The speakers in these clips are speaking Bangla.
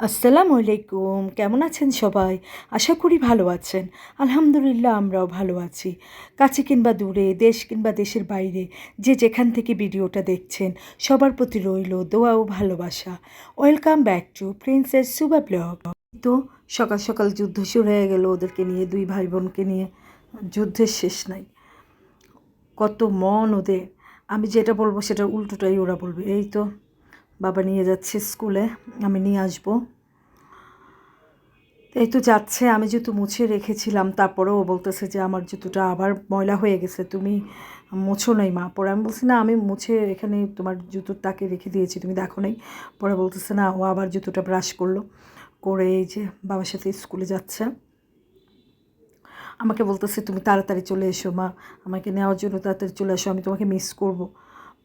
আসসালামু আলাইকুম, কেমন আছেন সবাই? আশা করি ভালো আছেন। আলহামদুলিল্লাহ, আমরাও ভালো আছি। কাছে কিংবা দূরে, দেশ কিংবা দেশের বাইরে, যে যেখান থেকে ভিডিওটা দেখছেন, সবার প্রতি রইল দোয়া ও ভালোবাসা। Welcome back to princess Suba blog. তো, সকাল সকাল যুদ্ধ শুরু হয়ে গেল ওদেরকে নিয়ে, দুই ভাই বোনকে নিয়ে। যুদ্ধের শেষ নাই। কত মন ওদের। আমি যেটা বলব সেটা উল্টোটাই ওরা বলবে। এই তো বাবা নিয়ে যাচ্ছে স্কুলে, আমি নিয়ে আসব। এই তো যাচ্ছে, আমি যেহেতু মুছে রেখেছিলাম, তারপরেও বলতেছে যে আমার জুতোটা আবার ময়লা হয়ে গেছে, তুমি মুছো নাই মা। পরে আমি বলছি, না, আমি মুছে এখানে তোমার জুতোর তাকে রেখে দিয়েছি, তুমি দেখো নাই। পরে বলতেছে, না, ও আবার জুতোটা ব্রাশ করল, করে এই যে বাবার সাথে স্কুলে যাচ্ছে। আমাকে বলতেছে, তুমি তাড়াতাড়ি চলে এসো মা, আমাকে নেওয়ার জন্য তাড়াতাড়ি চলে এসো, আমি তোমাকে মিস করব।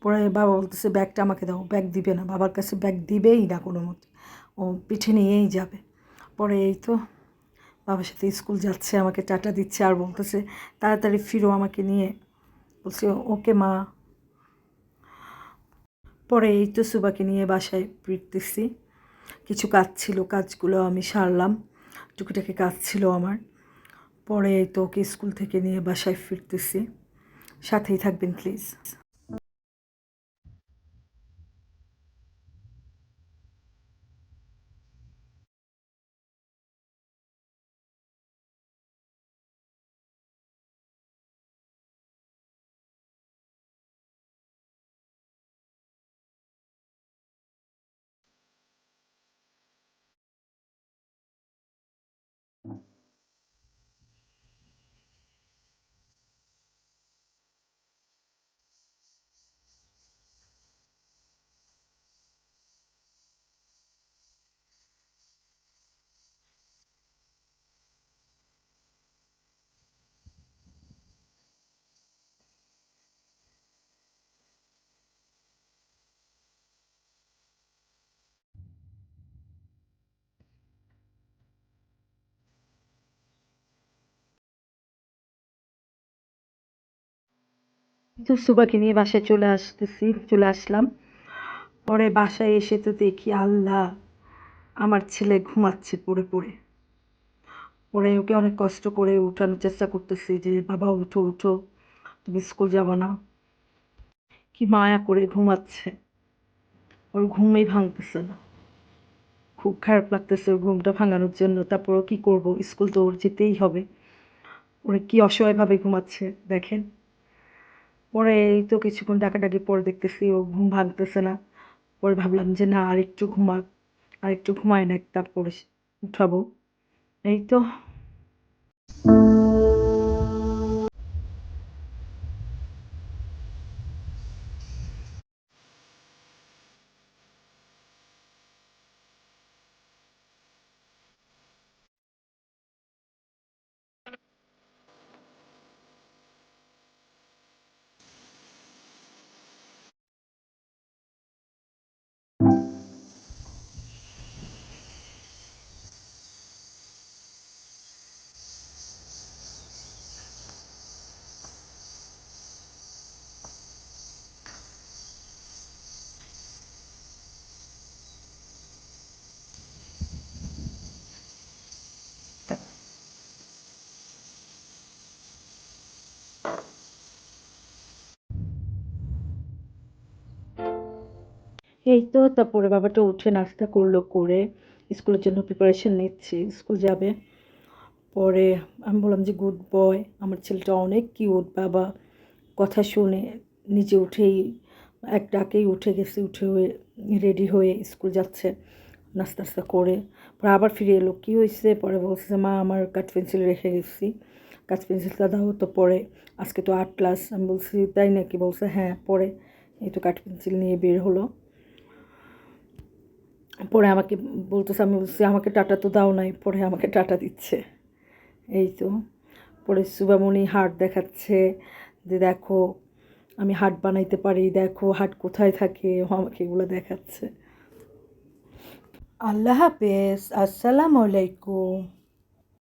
পরে বাবা বলতেছে, ব্যাগটা আমাকে দাও, ব্যাগ দিবে না, বাবার কাছে ব্যাগ দিবেই না কোনো মতে। ও পিঠে নিয়েই যাবে। পরে এই তো বাবার সাথে স্কুল যাচ্ছে, আমাকে টাটা দিচ্ছে আর বলতেছে, তাড়াতাড়ি ফিরো আমাকে নিয়ে। বলছে, ওকে মা। পরে এই তো সুবাকে নিয়ে বাসায় ফিরতেছি। কিছু কাজ ছিল, কাজগুলো আমি সারলাম, টুকিটাকি কাজ ছিল আমার। পরে তো ওকে স্কুল থেকে নিয়ে বাসায় ফিরতেছি। সাথেই থাকবেন, প্লিজ। তো সুবাকে নিয়ে বাসায় চলে আসতেছি, চলে আসলাম। পরে বাসায় এসে তো দেখি আল্লাহ, আমার ছেলে ঘুমাচ্ছে পড়ে পড়ে। পরে ওকে অনেক কষ্ট করে উঠানোর চেষ্টা করতেছি যে, বাবা, উঠো উঠো, তুমি স্কুল যাব না। কি মায়া করে ঘুমাচ্ছে। ওর ঘুমই ভাঙতেছে না। খুব খারাপ লাগতেছে ওর ঘুমটা ভাঙানোর জন্য। তারপরও কি করব? স্কুল তো ওর যেতেই হবে। ওরা কি অসহায়ভাবে ঘুমাচ্ছে, দেখেন। পরে এই তো কিছুক্ষণ ডাকাডাকি পরে দেখতেছি ও ঘুম ভাঙতেছে না। পরে ভাবলাম যে না আর আরেকটু ঘুমাক, আরেকটু ঘুমায় না, তারপরে উঠাবো। এই তো you. এই তো, তারপরে বাবাটা উঠে নাস্তা করল, করে স্কুলের জন্য প্রিপারেশন নিচ্ছি। স্কুল যাবে। পরে আমি বললাম যে গুড বয় আমার ছেলেটা অনেক কিউট বাবা। কথা শুনে নিচে উঠেই, এক ডাকেই উঠে গেছে, উঠে হয়ে রেডি হয়ে স্কুল যাচ্ছে নাস্তা নাস্তা করে। পরে আবার ফিরে এলো। কী হয়েছে? পরে বলছে মা, আমার কাঠ পেন্সিল রেখে গেছি। কাঠ পেন্সিলটা দাও তো পরে। আজকে তো আর্ট ক্লাস আমি বলছি, তাই নাকি? বলছে হ্যাঁ পরে। এই তো কাঠ পেন্সিল নিয়ে বের হলো। পরে আমাকে বলতেছে, আমি বলছি, আমাকে টাটা তো দাও নাই, পরে আমাকে টাটা দিচ্ছে। এই তো, পরে সুবামণি হাট দেখাচ্ছে যে, দেখো, আমি হাট বানাইতে পারি, দেখো হাট কোথায় থাকে আমাকে এগুলো দেখাচ্ছে। আল্লাহ হাফেজ, আসসালামু আলাইকুম।